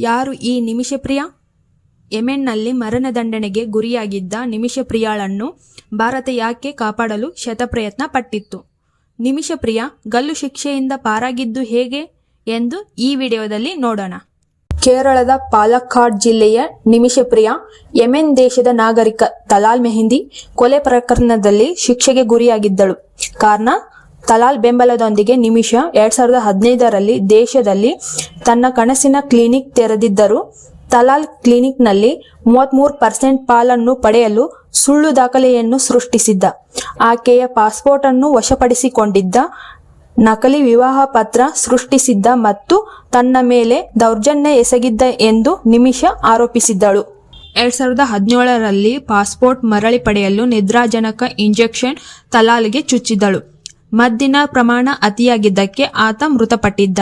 ಯಾರು ಈ ನಿಮಿಷಪ್ರಿಯ? ಯೆಮೆನ್ನಲ್ಲಿ ಮರಣದಂಡನೆಗೆ ಗುರಿಯಾಗಿದ್ದ ನಿಮಿಷಪ್ರಿಯಾಳನ್ನು ಭಾರತ ಯಾಕೆ ಕಾಪಾಡಲು ಶತಪ್ರಯತ್ನ ಪಟ್ಟಿತ್ತು? ನಿಮಿಷಪ್ರಿಯ, ಗಲ್ಲು ಶಿಕ್ಷೆಯಿಂದ ಪಾರಾಗಿದ್ದು ಹೇಗೆ ಎಂದು ಈ ವಿಡಿಯೋದಲ್ಲಿ ನೋಡೋಣ. ಕೇರಳದ ಪಾಲಕ್ಕಾಡ್ ಜಿಲ್ಲೆಯ ನಿಮಿಷಪ್ರಿಯ, ಯೆಮೆನ್ ದೇಶದ ನಾಗರಿಕ ತಲಾಲ್ ಮೆಹಿಂದಿ ಕೊಲೆ ಪ್ರಕರಣದಲ್ಲಿ ಶಿಕ್ಷೆಗೆ ಗುರಿಯಾಗಿದ್ದಳು. ಕಾರಣ ತಲಾಲ್ ಬೆಂಬಲದೊಂದಿಗೆ ನಿಮಿಷ, ಎರಡ್ ಸಾವಿರದ ಹದಿನೈದರಲ್ಲಿ ದೇಶದಲ್ಲಿ ತನ್ನ ಕನಸಿನ ಕ್ಲಿನಿಕ್ ತೆರೆದಿದ್ದರು. ತಲಾಲ್ ಕ್ಲಿನಿಕ್ನಲ್ಲಿ ಮೂವತ್ಮೂರು ಪರ್ಸೆಂಟ್ ಪಾಲನ್ನು ಪಡೆಯಲು ಸುಳ್ಳು ದಾಖಲೆಯನ್ನು ಸೃಷ್ಟಿಸಿದ್ದ. ಆಕೆಯ ಪಾಸ್ಪೋರ್ಟ್ ಅನ್ನು ವಶಪಡಿಸಿಕೊಂಡಿದ್ದ, ನಕಲಿ ವಿವಾಹ ಪತ್ರ ಸೃಷ್ಟಿಸಿದ್ದ ಮತ್ತು ತನ್ನ ಮೇಲೆ ದೌರ್ಜನ್ಯ ಎಸಗಿದ್ದ ಎಂದು ನಿಮಿಷ ಆರೋಪಿಸಿದ್ದಳು. ಎರಡ್ ಸಾವಿರದ ಹದಿನೇಳರಲ್ಲಿ ಪಾಸ್ಪೋರ್ಟ್ ಮರಳಿ ಪಡೆಯಲು ನಿದ್ರಾಜನಕ ಇಂಜೆಕ್ಷನ್ ತಲಾಲ್ಗೆ ಚುಚ್ಚಿದಳು ಮದ್ದಿನ ಪ್ರಮಾಣ ಅತಿಯಾಗಿದ್ದಕ್ಕೆ ಆತ ಮೃತಪಟ್ಟಿದ್ದ.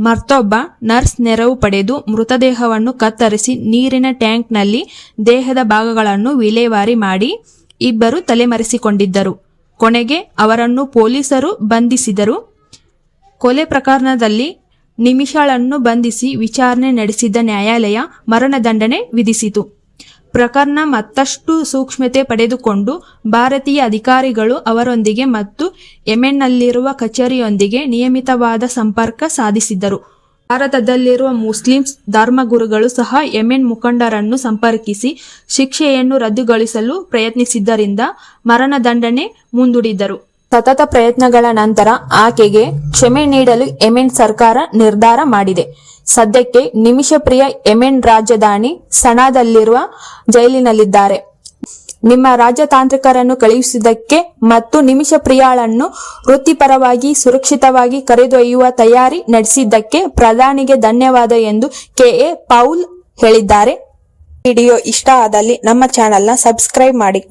ಮತ್ತೊಬ್ಬ ನರ್ಸ್ ನೆರವು ಪಡೆದು ಮೃತದೇಹವನ್ನು ಕತ್ತರಿಸಿ ನೀರಿನ ಟ್ಯಾಂಕ್ನಲ್ಲಿ ದೇಹದ ಭಾಗಗಳನ್ನು ವಿಲೇವಾರಿ ಮಾಡಿ ಇಬ್ಬರು ತಲೆಮರೆಸಿಕೊಂಡಿದ್ದರು. ಕೊನೆಗೆ ಅವರನ್ನು ಪೊಲೀಸರು ಬಂಧಿಸಿದರು. ಕೊಲೆ ಪ್ರಕರಣದಲ್ಲಿ ನಿಮಿಷಾಳನ್ನು ಬಂಧಿಸಿ ವಿಚಾರಣೆ ನಡೆಸಿದ್ದ ನ್ಯಾಯಾಲಯ ಮರಣದಂಡನೆ ವಿಧಿಸಿತು. ಪ್ರಕರಣ ಮತ್ತಷ್ಟು ಸೂಕ್ಷ್ಮತೆ ಪಡೆದುಕೊಂಡು ಭಾರತೀಯ ಅಧಿಕಾರಿಗಳು ಅವರೊಂದಿಗೆ ಮತ್ತು ಯೆಮೆನ್ನಲ್ಲಿರುವ ಕಚೇರಿಯೊಂದಿಗೆ ನಿಯಮಿತವಾದ ಸಂಪರ್ಕ ಸಾಧಿಸಿದರು ಭಾರತದಲ್ಲಿರುವ ಮುಸ್ಲಿಂ ಧರ್ಮಗುರುಗಳು ಸಹ ಯೆಮೆನ್ ಮುಖಂಡರನ್ನು ಸಂಪರ್ಕಿಸಿ ಶಿಕ್ಷೆಯನ್ನು ರದ್ದುಗೊಳಿಸಲು ಪ್ರಯತ್ನಿಸಿದ್ದರಿಂದ ಮರಣದಂಡನೆ ಮುಂದೂಡಿದರು ಸತತ ಪ್ರಯತ್ನಗಳ ನಂತರ ಆಕೆಗೆ ಕ್ಷಮೆ ನೀಡಲು ಯೆಮೆನ್ ಸರ್ಕಾರ ನಿರ್ಧಾರ ಮಾಡಿದೆ. ಸದ್ಯಕ್ಕೆ ನಿಮಿಷ ಪ್ರಿಯ ಯೆಮೆನ್ ರಾಜಧಾನಿ ಸನಾದಲ್ಲಿರುವ ಜೈಲಿನಲ್ಲಿದ್ದಾರೆ. ನಿಮ್ಮ ರಾಜತಾಂತ್ರಿಕರನ್ನು ಕಳುಹಿಸಿದ್ದಕ್ಕೆ ಮತ್ತು ನಿಮಿಷ ಪ್ರಿಯಾಳನ್ನು ವೃತ್ತಿಪರವಾಗಿ ಸುರಕ್ಷಿತವಾಗಿ ಕರೆದೊಯ್ಯುವ ತಯಾರಿ ನಡೆಸಿದ್ದಕ್ಕೆ ಪ್ರಧಾನಿಗೆ ಧನ್ಯವಾದ ಎಂದು ಕೆಎ ಪೌಲ್ ಹೇಳಿದ್ದಾರೆ. ವಿಡಿಯೋ ಇಷ್ಟ ಆದಲ್ಲಿ ನಮ್ಮ ಚಾನೆಲ್ನ ಸಬ್ಸ್ಕ್ರೈಬ್ ಮಾಡಿ.